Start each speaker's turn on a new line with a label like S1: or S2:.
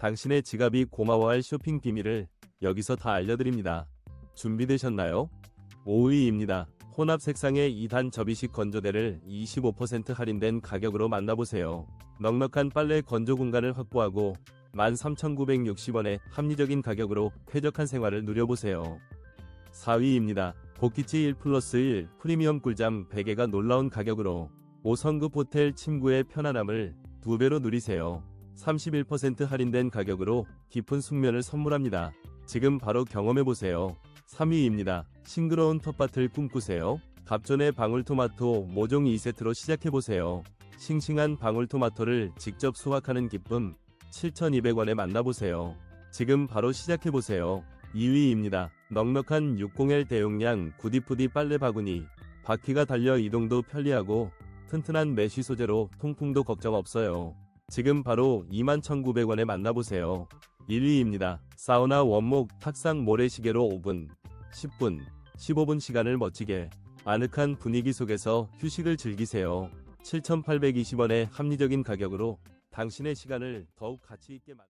S1: 당신의 지갑이 고마워할 쇼핑 비밀을 여기서 다 알려드립니다. 준비되셨나요? 5위입니다. 혼합 색상의 2단 접이식 건조대를 25% 할인된 가격으로 만나보세요. 넉넉한 빨래 건조 공간을 확보하고 13,960원의 합리적인 가격으로 쾌적한 생활을 누려보세요. 4위입니다. 복기치 1 플러스 1 프리미엄 꿀잠 베개가 놀라운 가격으로 5성급 호텔 침구의 편안함을 두 배로 누리세요. 31% 할인된 가격으로 깊은 숙면을 선물합니다. 지금 바로 경험해보세요. 3위입니다. 싱그러운 텃밭을 꿈꾸세요. 갑존의 방울토마토 모종 2세트로 시작해보세요. 싱싱한 방울토마토를 직접 수확하는 기쁨 7,200원에 만나보세요. 지금 바로 시작해보세요. 2위입니다. 넉넉한 60L 대용량 구디푸디 빨래 바구니 바퀴가 달려 이동도 편리하고 튼튼한 메쉬 소재로 통풍도 걱정 없어요. 지금 바로 21,900원에 만나보세요. 1위입니다. 사우나 원목 탁상 모래시계로 5분, 10분, 15분 시간을 멋지게 아늑한 분위기 속에서 휴식을 즐기세요. 7,820원의 합리적인 가격으로 당신의 시간을 더욱 가치 있게 만